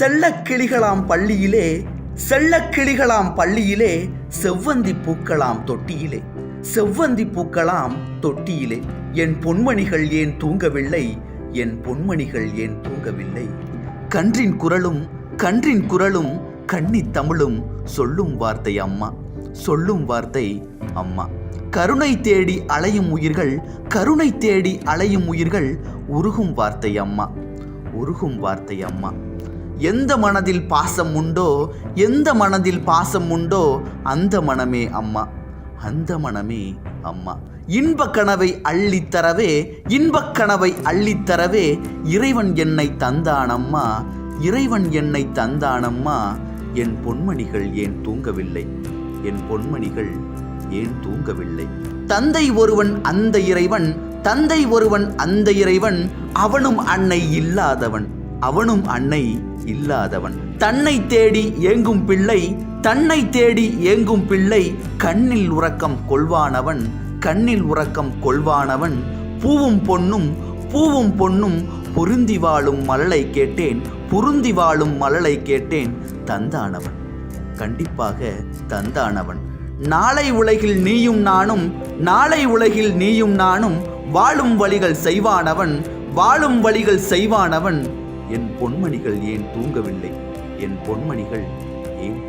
செல்லக்கிளிகளாம் பள்ளியிலே செல்லக்கிளிகளாம் பள்ளியிலே செவ்வந்தி பூக்களாம் தொட்டியிலே செவ்வந்தி பூக்களாம் தொட்டியிலே. என் பொன்மணிகள் ஏன் தூங்கவில்லை? என் பொன்மணிகள் ஏன் தூங்கவில்லை? கன்றின் குரலும் கன்றின் குரலும் கண்ணி தமிழும் சொல்லும் வார்த்தை அம்மா சொல்லும் வார்த்தை அம்மா. கருணை தேடி அலையும் உயிர்கள் கருணை தேடி அலையும் உயிர்கள் உருகும் வார்த்தை அம்மா உருகும் வார்த்தை அம்மா. எந்த மனதில் பாசம் உண்டோ எந்த மனதில் பாசம் உண்டோ அந்த மனமே அம்மா. அந்த மனமே அம்மா. இன்பக் கனவை அள்ளித்தரவே இன்பக் கனவை அள்ளித்தரவே இறைவன் என்னை தந்தானம்மா இறைவன் என்னை தந்தானம்மா என் பொன்மணிகள் ஏன் தூங்கவில்லை? என் பொன்மணிகள் ஏன் தூங்கவில்லை? தந்தை ஒருவன் அந்த இறைவன் தந்தை ஒருவன் அந்த இறைவன் அவனும் அன்னை இல்லாதவன். அவனும் அன்னை இல்லாதவன். தன்னை தேடி ஏங்கும் பிள்ளை தன்னை தேடி ஏங்கும் பிள்ளை கண்ணில் உறக்கம் கொள்வானவன் கண்ணில் உறக்கம் கொள்வானவன். பூவும் பொன்னும் பூவும் பொன்னும் பொருந்தி வாழும் மலலை கேட்டேன் பொருந்தி வாழும் மலலை கேட்டேன். தந்தானவன் கண்டிப்பாக தந்தானவன். நாளை உலகில் நீயும் நானும் நாளை உலகில் நீயும் நானும் வாழும் வழிகள் செய்வானவன் வாழும் வழிகள் செய்வானவன். என் பொன்மணிகள் ஏன் தூங்கவில்லை? என் பொன்மணிகள் ஏன்